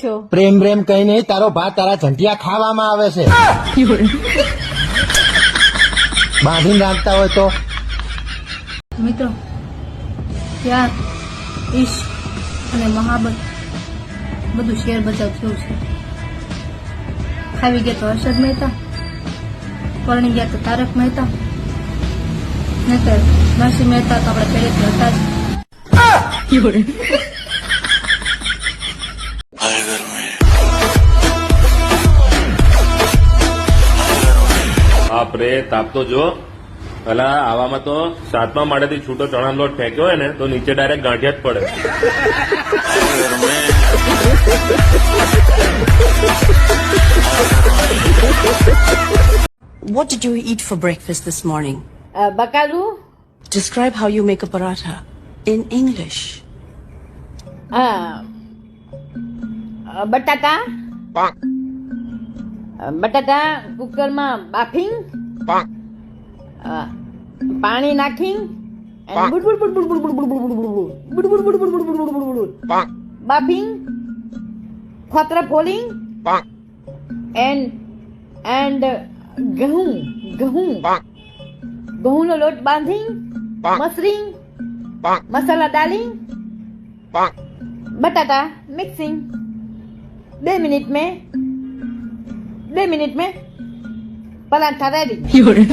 છો. પ્રેમ પ્રેમ કઈ નહીં તારો ભાત તારા ઝંટિયા ખાવામાં આવે છે. બાંધીને રાખતા હોય તો? મિત્રો પ્યાર ઈશ્ક અને મહાબત બધું શેર બજાર થયું છે. ખાવી ગયા તો હર્ષદ મહેતા પરણી ગયા તો તારક મહેતા નહીતર નરસિંહ મહેતા તો આપણે પહેલેથી હતા જ. બાપ રે તાપ તો જો પેલા આવામાં તો સાતમા માળેથી છૂટો ચણા લોટ ફેંક્યો હોય ને તો નીચે ડાયરેક્ટ ગાંઠિયા જ પડે What did you eat for breakfast this morning? Uh, bakalu. Describe how you make a paratha in English. હા બટાકા પાક બટાકા કુકરમાં બાફી પાણી નાખી બાફી ખોતરા ફોલી એન્ડ એન્ડ ઘઉં ઘઉં ઘઉંનો લોટ બાંધી મસરી મસાલા ડાલી પાક બટાટા mixing Laminate mi? Laminate mi? Balantarelik. Yorum.